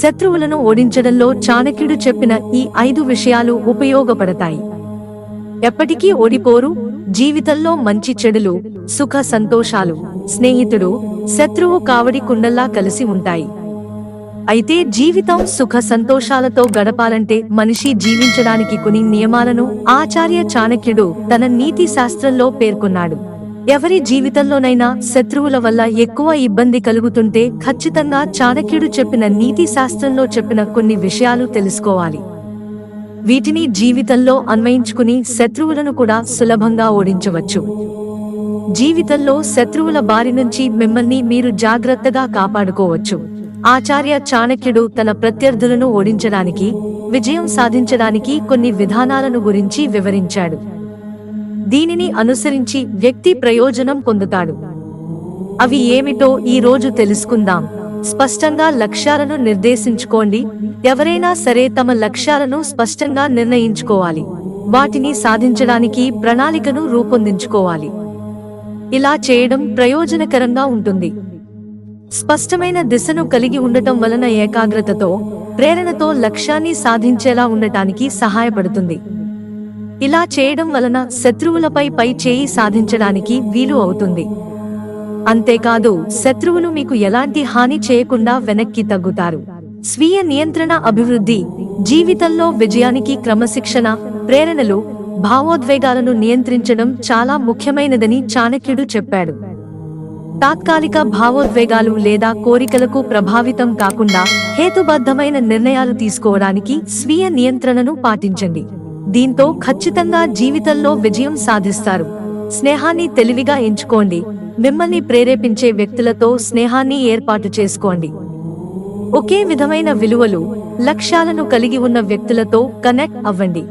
శత్రువులను ఓడించడంలో చాణక్యుడు చెప్పిన ఈ ఐదు విషయాలు ఉపయోగపడతాయి. ఎప్పటికీ ఓడిపోరు జీవితంలో మంచి చెడులు సుఖ సంతోషాలు స్నేహితుడు శత్రువు కావడి కుండల్లా కలిసి ఉంటాయి. అయితే జీవితం సుఖ సంతోషాలతో గడపాలంటే మనిషి జీవించడానికి కొన్ని నియమాలను ఆచార్య చాణక్యుడు తన నీతి శాస్త్రంలో పేర్కొన్నాడు. ఎవరి జీవితంలోనైనా శత్రువుల వల్ల ఎక్కువ ఇబ్బంది కలుగుతుంటే ఖచ్చితంగా చాణక్యుడు చెప్పిన నీతి శాస్త్రంలో చెప్పిన కొన్ని విషయాలు తెలుసుకోవాలి. వీటిని జీవితంలో అన్వయించుకుని శత్రువులను కూడా సులభంగా ఓడించవచ్చు. జీవితంలో శత్రువుల బారి నుంచి మిమ్మల్ని మీరు జాగ్రత్తగా కాపాడుకోవచ్చు. ఆచార్య చాణక్యుడు తన ప్రత్యర్థులను ఓడించడానికి విజయం సాధించడానికి కొన్ని విధానాలను గురించి వివరించాడు. దీనిని అనుసరించి వ్యక్తి ప్రయోజనం పొందుతాడు. అవి ఏమిటో ఈ రోజు తెలుసుకుందాం. స్పష్టంగా లక్ష్యాలను నిర్దేశించుకోండి. ఎవరైనా సరే తమ లక్ష్యాలను స్పష్టంగా నిర్ణయించుకోవాలి. వాటిని సాధించడానికి ప్రణాళికను రూపొందించుకోవాలి. ఇలా చేయడం ప్రయోజనకరంగా ఉంటుంది. స్పష్టమైన దిశను కలిగి ఉండటం వలన ఏకాగ్రతతో ప్రేరణతో లక్ష్యాన్ని సాధించేలా ఉండటానికి సహాయపడుతుంది. ఇలా చేయడం వలన శత్రువులపై పై చేయి సాధించడానికి వీలు అవుతుంది. అంతేకాదు శత్రువులు మీకు ఎలాంటి హాని చేయకుండా వెనక్కి తగ్గుతారు. స్వీయ నియంత్రణ అభివృద్ధి జీవితంలో విజయానికి క్రమశిక్షణ ప్రేరణలు భావోద్వేగాలను నియంత్రించడం చాలా ముఖ్యమైనదని చాణక్యుడు చెప్పాడు. తాత్కాలిక భావోద్వేగాలు లేదా కోరికలకు ప్రభావితం కాకుండా హేతుబద్ధమైన నిర్ణయాలు తీసుకోవడానికి స్వీయ నియంత్రణను పాటించండి. దీంతో ఖచ్చితంగా జీవితంలో విజయం సాధిస్తారు. స్నేహాన్ని తెలివిగా ఎంచుకోండి. మిమ్మల్ని ప్రేరేపించే వ్యక్తులతో స్నేహాన్ని ఏర్పాటు చేసుకోండి. ఒకే విధమైన విలువలు లక్ష్యాలను కలిగి ఉన్న వ్యక్తులతో కనెక్ట్ అవ్వండి.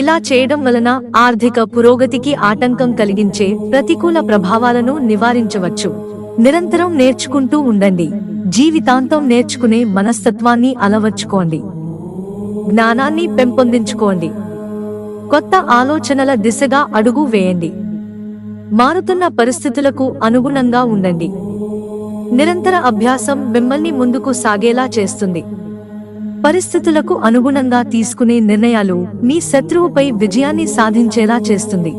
ఇలా చేయడం వలన ఆర్థిక పురోగతికి ఆటంకం కలిగించే ప్రతికూల ప్రభావాలను నివారించవచ్చు. నిరంతరం నేర్చుకుంటూ ఉండండి. జీవితాంతం నేర్చుకునే మనస్తత్వాన్ని అలవర్చుకోండి. జ్ఞానాన్ని పెంపొందించుకోండి. కొత్త ఆలోచనల దిశగా అడుగు వేయండి. మారుతున్న పరిస్థితులకు అనుగుణంగా ఉండండి. నిరంతర అభ్యాసం మిమ్మల్ని ముందుకు సాగేలా చేస్తుంది. పరిస్థితులకు అనుగుణంగా తీసుకునే నిర్ణయాలు మీ శత్రువుపై విజయాన్ని సాధించేలా చేస్తుంది.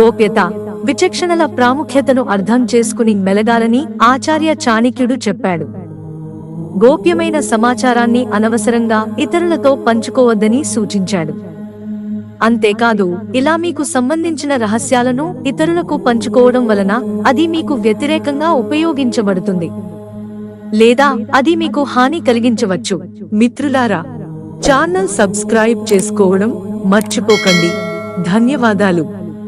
గోప్యత విచక్షణల ప్రాముఖ్యతను అర్థం చేసుకుని మెలగాలని ఆచార్య చాణిక్యుడు చెప్పాడు. గోప్యమైన సమాచారాన్ని అనవసరంగా ఇతరులతో పంచుకోవద్దని సూచించాడు. అంతేకాదు ఇలా మీకు సంబంధించిన రహస్యాలను ఇతరులకు పంచుకోవడం వలన అది మీకు వ్యతిరేకంగా ఉపయోగించబడుతుంది. లేదా అది మీకు హాని కలిగించవచ్చు. మిత్రులారా ఛానల్ సబ్స్క్రైబ్ చేసుకోవడం మర్చిపోకండి. ధన్యవాదాలు.